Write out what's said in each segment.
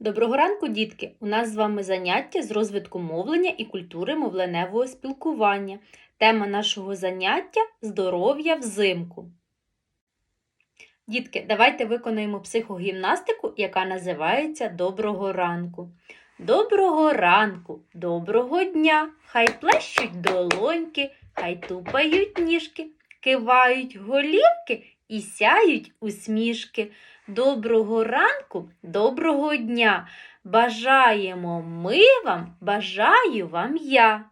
Доброго ранку, дітки! У нас з вами заняття з розвитку мовлення і культури мовленевого спілкування. Тема нашого заняття здоров'я взимку. Дітки, давайте виконаємо психогімнастику, яка називається Доброго ранку. Доброго ранку, доброго дня! Хай плещуть долоньки, хай тупають ніжки, кивають голівки і сяють усмішки. Доброго ранку, доброго дня! Бажаємо ми вам, бажаю вам я.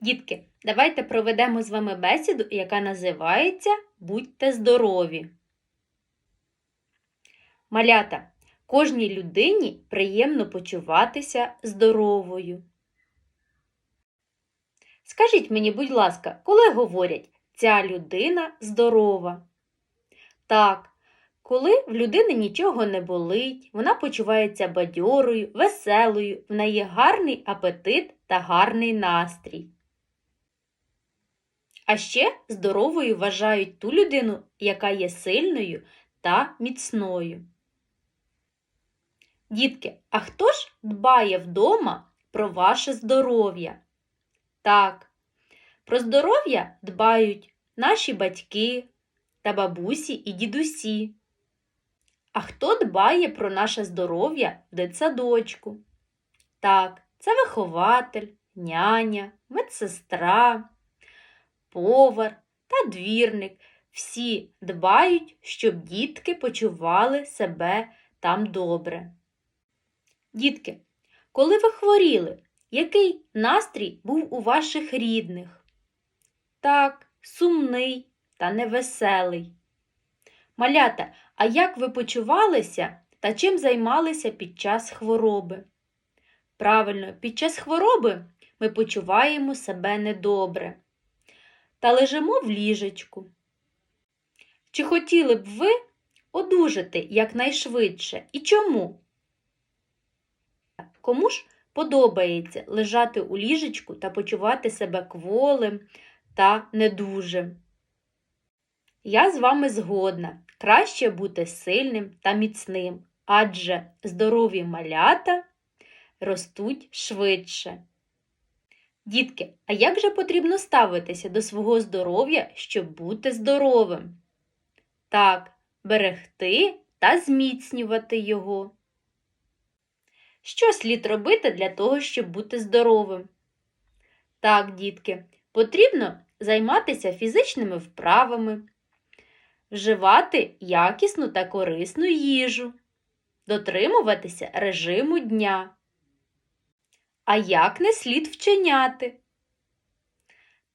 Дітки, давайте проведемо з вами бесіду, яка називається Будьте здорові. Малята, кожній людині приємно почуватися здоровою. Скажіть мені, будь ласка, коли говорять ця людина здорова? Так, коли в людини нічого не болить, вона почувається бадьорою, веселою, в неї гарний апетит та гарний настрій. А ще здоровою вважають ту людину, яка є сильною та міцною. Дітки, а хто ж дбає вдома про ваше здоров'я? Так, про здоров'я дбають наші батьки та бабусі і дідусі. А хто дбає про наше здоров'я в дитсадочку? Так, це вихователь, няня, медсестра, повар та двірник. Всі дбають, щоб дітки почували себе там добре. Дітки, коли ви хворіли, який настрій був у ваших рідних? Так, сумний та невеселий. Малята, а як ви почувалися та чим займалися під час хвороби? Правильно, під час хвороби ми почуваємо себе недобре та лежимо в ліжечку. Чи хотіли б ви одужати якнайшвидше і чому? Кому ж подобається лежати у ліжечку та почувати себе кволим та недужим? Я з вами згодна. Краще бути сильним та міцним, адже здорові малята ростуть швидше. Дітки, а як же потрібно ставитися до свого здоров'я, щоб бути здоровим? Так, берегти та зміцнювати його. Що слід робити для того, щоб бути здоровим? Так, дітки, потрібно займатися фізичними вправами, вживати якісну та корисну їжу, дотримуватися режиму дня. А як не слід вчиняти?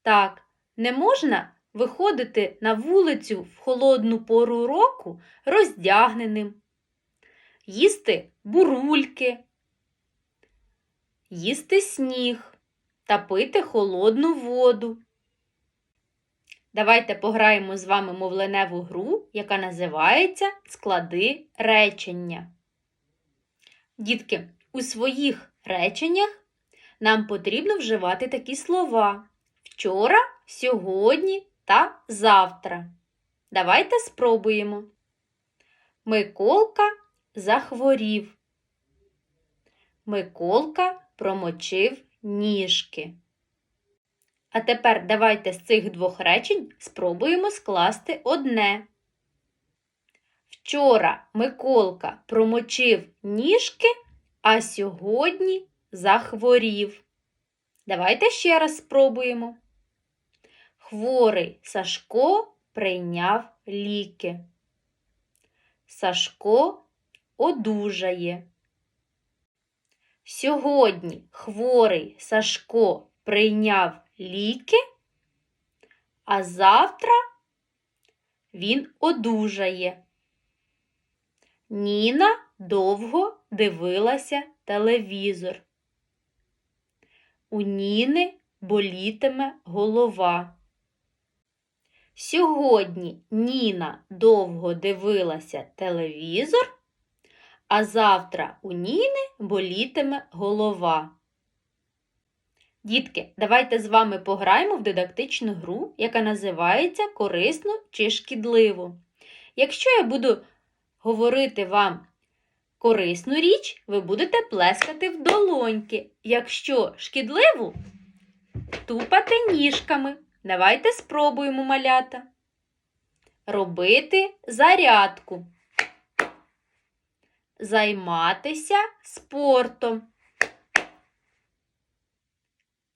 Так, не можна виходити на вулицю в холодну пору року роздягненим, їсти бурульки, їсти сніг та пити холодну воду. Давайте пограємо з вами мовленеву гру, яка називається Склади речення. Дітки, у своїх реченнях нам потрібно вживати такі слова вчора, сьогодні та завтра. Давайте спробуємо. Миколка захворів. Миколка промочив ніжки. А тепер давайте з цих двох речень спробуємо скласти одне. Вчора Миколка промочив ніжки, а сьогодні захворів. Давайте ще раз спробуємо. Хворий Сашко прийняв ліки. Сашко одужає. Сьогодні хворий Сашко прийняв ліки, а завтра він одужає. Ніна довго дивилася телевізор. У Ніни болітиме голова. Сьогодні Ніна довго дивилася телевізор, а завтра у Ніни болітиме голова. Дітки, давайте з вами пограємо в дидактичну гру, яка називається Корисно чи шкідливо. Якщо я буду говорити вам Корисну річ ви будете плескати в долоньки. Якщо шкідливу, тупати ніжками. Давайте спробуємо малята. Робити зарядку. Займатися спортом.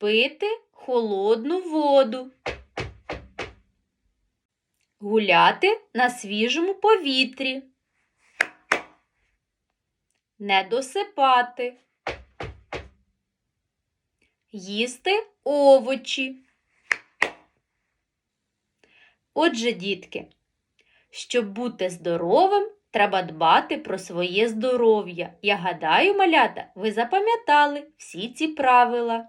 Пити холодну воду. Гуляти на свіжому повітрі. Не досипати. Їсти овочі. Отже, дітки, щоб бути здоровим, треба дбати про своє здоров'я. Я гадаю, малята, ви запам'ятали всі ці правила.